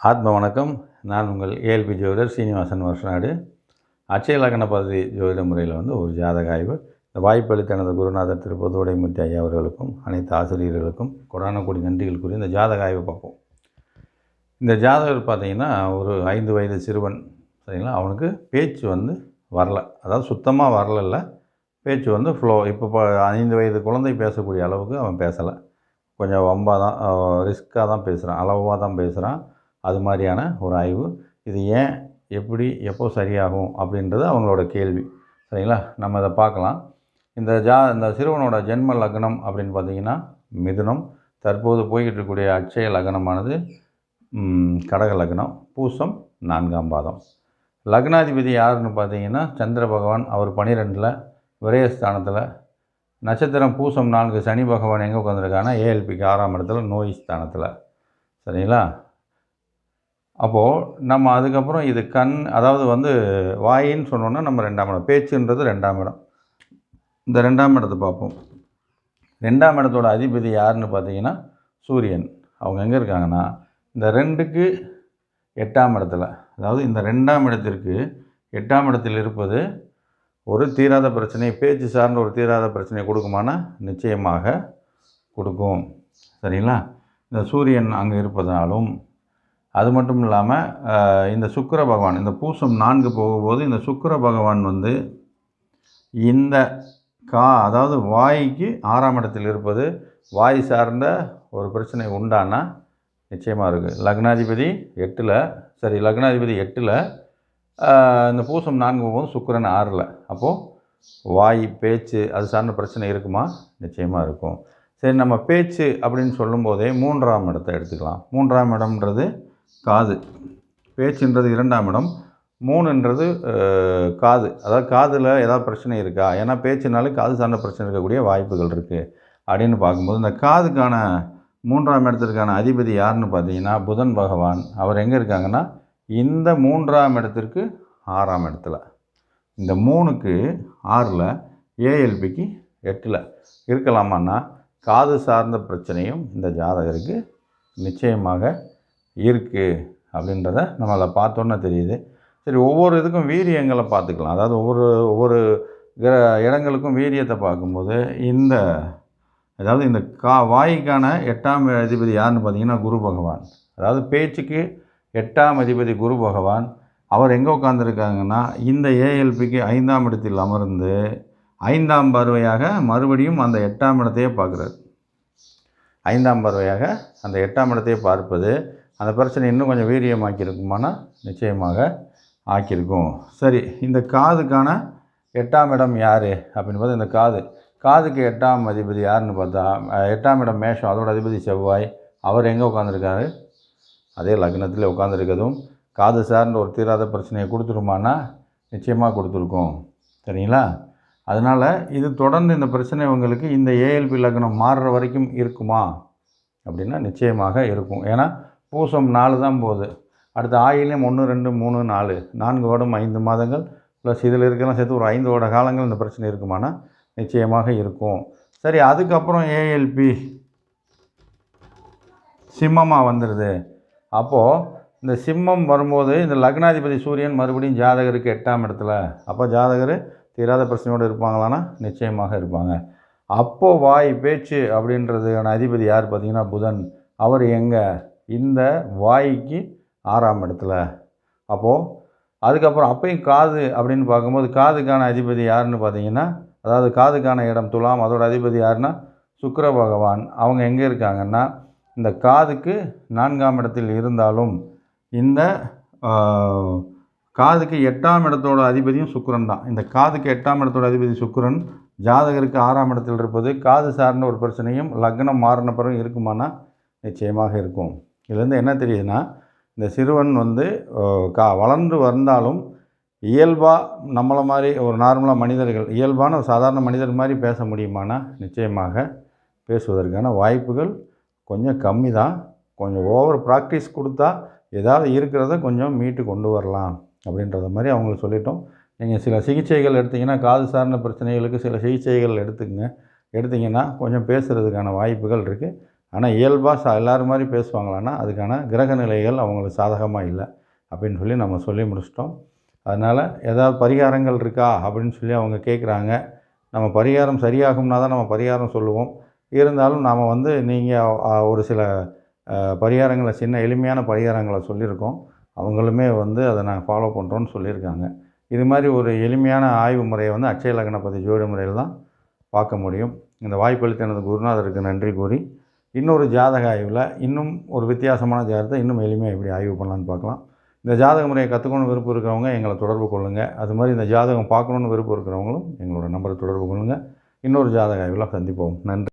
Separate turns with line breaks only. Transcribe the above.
ஆத்ம வணக்கம். நான் உங்கள் ஏஎல்பி ஜோதிடர் சீனிவாசன் வருஷநாடு. அச்சய லக்ன பதவி ஜோதிட முறையில் வந்து ஒரு ஜாதக ஆய்வு. இந்த வாய்ப்பளித்த எனது குருநாதர் திருப்பதோடைமூர்த்தி ஐயா அவர்களுக்கும் அனைத்து ஆசிரியர்களுக்கும் கொடான கூடி நன்றிகள் கூறி இந்த ஜாதக ஆய்வை பார்ப்போம். இந்த ஜாதகர் பார்த்தீங்கன்னா ஒரு ஐந்து வயது சிறுவன் சரிங்களா? அவனுக்கு பேச்சு வந்து வரல. அதாவது சுத்தமாக வரல பேச்சு வந்து ஃப்ளோ இப்போ ப ஐந்து வயது குழந்தை பேசக்கூடிய அளவுக்கு அவன் பேசலை. கொஞ்சம் வம்பாக தான் ரிஸ்க்காக தான் பேசுகிறான் அளவாக தான் பேசுகிறான் அது மாதிரியான ஒரு ஆய்வு. இது ஏன் எப்படி எப்போ சரியாகும் அப்படின்றது அவங்களோட கேள்வி. சரிங்களா? நம்ம இதை பார்க்கலாம். இந்த ஜா இந்த சிறுவனோட ஜென்ம லக்னம் அப்படின்னு பார்த்தீங்கன்னா மிதுனம். தற்போது போய்கிட்டு இருக்கக்கூடிய அட்சய லக்னமானது கடக லக்னம். பூசம் நான்காம் பாதம். லக்னாதிபதி யாருன்னு பார்த்தீங்கன்னா சந்திர பகவான் அவர் பன்னிரெண்டில் விரயஸ்தானத்தில். நட்சத்திரம் பூசம் நான்கு சனி பகவான் எங்கே உட்காந்துருக்காங்கன்னா ஏஎல்பிக்கு ஆறாம் இடத்துல நோய் ஸ்தானத்தில். சரிங்களா? அப்போது நம்ம அதுக்கப்புறம் இது கண் அதாவது வந்து வாயின்னு சொன்னோன்னா நம்ம ரெண்டாம் இடம். பேச்சுன்றது ரெண்டாம் இடம். இந்த ரெண்டாம் இடத்தை பார்ப்போம். ரெண்டாம் இடத்தோட அதிபதி யாருன்னு பார்த்தீங்கன்னா சூரியன். அவங்க எங்கே இருக்காங்கன்னா இந்த ரெண்டுக்கு எட்டாம் இடத்துல அதாவது இந்த ரெண்டாம் இடத்திற்கு எட்டாம் இடத்தில் இருப்பது ஒரு தீராத பிரச்சனை பேச்சு சார்ந்த ஒரு தீராத பிரச்சனையை கொடுக்குமானா நிச்சயமாக கொடுக்கும். சரிங்களா? இந்த சூரியன் அங்கே இருப்பதனாலும் அது மட்டும் இல்லாமல் இந்த சுக்கிர பகவான் இந்த பூசம் நான்கு போகும்போது இந்த சுக்கர பகவான் வந்து இந்த கா அதாவது வாய்க்கு ஆறாம் இடத்தில் இருப்பது வாய் சார்ந்த ஒரு பிரச்சனை உண்டானா? நிச்சயமாக இருக்குது லக்னாதிபதி எட்டில் சரி லக்னாதிபதி எட்டில் இந்த பூசம் நான்கு போகும்போது சுக்கரன் ஆறில். அப்போது வாய் பேச்சு அது சார்ந்த பிரச்சனை இருக்குமா? நிச்சயமாக இருக்கும். சரி நம்ம பேச்சு அப்படின்னு சொல்லும்போதே மூன்றாம் இடத்தை எடுத்துக்கலாம். மூன்றாம் இடம்ன்றது காது. பேச்சுன்றது இரண்டாம் இடம். மூணுன்றது காது. அதாவது காதில் ஏதாவது பிரச்சனை இருக்கா? ஏன்னா பேச்சுனாலே காது சார்ந்த பிரச்சனை இருக்கக்கூடிய வாய்ப்புகள் இருக்குது அப்படின்னு பார்க்கும்போது இந்த காதுக்கான மூன்றாம் இடத்திற்கான அதிபதி யாருன்னு பார்த்தீங்கன்னா புதன் பகவான். அவர் எங்கே இருக்காங்கன்னா இந்த மூன்றாம் இடத்திற்கு ஆறாம் இடத்துல. இந்த மூணுக்கு ஆறில் ஏஎல்பிக்கு எட்டில். இருக்கலாமான்னா காது சார்ந்த பிரச்சனையும் இந்த ஜாதகருக்கு நிச்சயமாக இருக்குது அப்படின்றத நம்ம அதை பார்த்தோன்னே தெரியுது. சரி ஒவ்வொரு இதுக்கும் வீரியங்களை பார்த்துக்கலாம். அதாவது ஒவ்வொரு ஒவ்வொரு கிர இடங்களுக்கும் வீரியத்தை பார்க்கும்போது இந்த அதாவது இந்த கா வாய்க்கான எட்டாம் அதிபதி யாருன்னு பார்த்தீங்கன்னா குரு பகவான். அதாவது பேச்சுக்கு எட்டாம் அதிபதி குரு பகவான். அவர் எங்கே உட்காந்துருக்காங்கன்னா இந்த ஏஎல்பிக்கு ஐந்தாம் இடத்தில் அமர்ந்து ஐந்தாம் பார்வையாக மறுபடியும் அந்த எட்டாம் இடத்தையே பார்க்குறாரு. ஐந்தாம் பார்வையாக அந்த எட்டாம் இடத்தையே பார்ப்பது அந்த பிரச்சனை இன்னும் கொஞ்சம் வீரியமாக்கியிருக்குமானா நிச்சயமாக ஆக்கியிருக்கும். சரி இந்த காதுக்கான எட்டாம் இடம் யார் அப்படின்னு பார்த்தா இந்த காது. காதுக்கு எட்டாம் அதிபதி யாருன்னு பார்த்தா எட்டாம் இடம் மேஷம். அதோட அதிபதி செவ்வாய். அவர் எங்கே உட்காந்துருக்காரு அதே லக்னத்தில் உட்காந்துருக்கதும் காது சார்ந்த ஒரு தீராத பிரச்சனையை கொடுத்துருமானா நிச்சயமாக கொடுத்துருக்கோம். சரிங்களா? அதனால் இது தொடர்ந்து இந்த பிரச்சனை உங்களுக்கு இந்த ஏஎல்பி லக்னம் மாறுற வரைக்கும் இருக்குமா? அப்படின்னா நிச்சயமாக இருக்கும். ஏன்னா பூசம் நாலு தான் போகுது. அடுத்த ஆயிலையும் ஒன்று ரெண்டு மூணு நாலு. நான்கு வருடம் ஐந்து மாதங்கள். ப்ளஸ் இதில் இருக்கலாம் சேர்த்து ஒரு ஐந்து வருட காலங்கள் இந்த பிரச்சனை இருக்குமானா? நிச்சயமாக இருக்கும். சரி அதுக்கப்புறம் ஏஎல்பி சிம்மமாக வந்துடுது அப்போது இந்த சிம்மம் வரும்போது இந்த லக்னாதிபதி சூரியன் மறுபடியும் ஜாதகருக்கு எட்டாம் இடத்துல. அப்போ ஜாதகர் தீராத பிரச்சனையோடு இருப்பாங்களான்னா நிச்சயமாக இருப்பாங்க. அப்போது வாய் பேச்சு அப்படின்றதுக்கான அதிபதி யார் பார்த்தீங்கன்னா? புதன். அவர் எங்கே? இந்த வாய்க்கு ஆறாம் இடத்துல. அப்போது அதுக்கப்புறம் அப்பையும் காது அப்படின்னு பார்க்கும்போது காதுக்கான அதிபதி யாருன்னு பார்த்தீங்கன்னா அதாவது காதுக்கான இடம் துலாம் அதோட அதிபதி யாருன்னா சுக்கர பகவான். அவங்க எங்கே இருக்காங்கன்னா இந்த காதுக்கு நான்காம் இடத்தில் இருந்தாலும் இந்த காதுக்கு எட்டாம் இடத்தோட அதிபதியும் சுக்கரன் தான். இந்த காதுக்கு எட்டாம் இடத்தோட அதிபதி சுக்கரன் ஜாதகருக்கு ஆறாம் இடத்தில் இருப்பது காது சார்ந்த ஒரு பிரச்சனையும் லக்னம் மாறின பிறகு இருக்குமானா நிச்சயமாக இருக்கும். இதுலேருந்து என்ன தெரியுதுன்னா இந்த சிறுவன் வந்து கா வளர்ந்து வந்தாலும் இயல்பாக நம்மளை மாதிரி ஒரு நார்மலாக மனிதர்கள் இயல்பான சாதாரண மனிதர் மாதிரி பேச முடியுமானா நிச்சயமாக பேசுவதற்கான வாய்ப்புகள் கொஞ்சம் கம்மி தான். கொஞ்சம் ஓவர் ப்ராக்டிஸ் கொடுத்தா ஏதாவது இருக்கிறத கொஞ்சம் மீட்டு கொண்டு வரலாம் அப்படின்றத மாதிரி அவங்களுக்கு சொல்லிட்டோம். நீங்கள் சில சிகிச்சைகள் எடுத்திங்கன்னா காது சார்ந்த பிரச்சனைகளுக்கு சில சிகிச்சைகள் எடுத்துக்கங்க. எடுத்திங்கன்னா கொஞ்சம் பேசுகிறதுக்கான வாய்ப்புகள் இருக்குது ஆனால் இயல்பாக எல்லோரும் மாதிரி பேசுவாங்களான்னா அதுக்கான கிரக நிலைகள் அவங்களுக்கு சாதகமாக இல்லை அப்படின்னு சொல்லி நம்ம சொல்லி முடிச்சிட்டோம். அதனால் ஏதாவது பரிகாரங்கள் இருக்கா அப்படின்னு சொல்லி அவங்க கேட்குறாங்க நம்ம பரிகாரம் சரியாகும்னா தான் நம்ம பரிகாரம் சொல்லுவோம். இருந்தாலும் நாம் வந்து நீங்கள் ஒரு சில பரிகாரங்களை சின்ன எளிமையான பரிகாரங்களை சொல்லியிருக்கோம். அவங்களுமே வந்து அதை நாங்கள் ஃபாலோ பண்ணுறோன்னு சொல்லியிருக்காங்க. இது மாதிரி ஒரு எளிமையான ஆய்வு முறையை வந்து அச்சய லக்னப்பதி ஜோடி முறையில் தான் பார்க்க முடியும். இந்த வாய்ப்பளித்த எனது குருநாதருக்கு நன்றி கூறி இன்னொரு ஜாதக ஆய்வில் இன்னும் ஒரு வித்தியாசமான ஜாதகத்தை இன்னும் எளிமையாக எப்படி ஆய்வு பண்ணலான்னு பார்க்கலாம். இந்த ஜாதக முறையை கற்றுக்கணும்னு விருப்பம் இருக்கிறவங்க எங்களை தொடர்பு கொள்ளுங்கள் அது மாதிரி இந்த ஜாதகம் பார்க்கணுன்னு விருப்பம் இருக்கிறவங்களும் எங்களோட நம்பரை தொடர்பு கொள்ளுங்கள் இன்னொரு ஜாதக ஆய்வில் சந்திப்போம். நன்றி.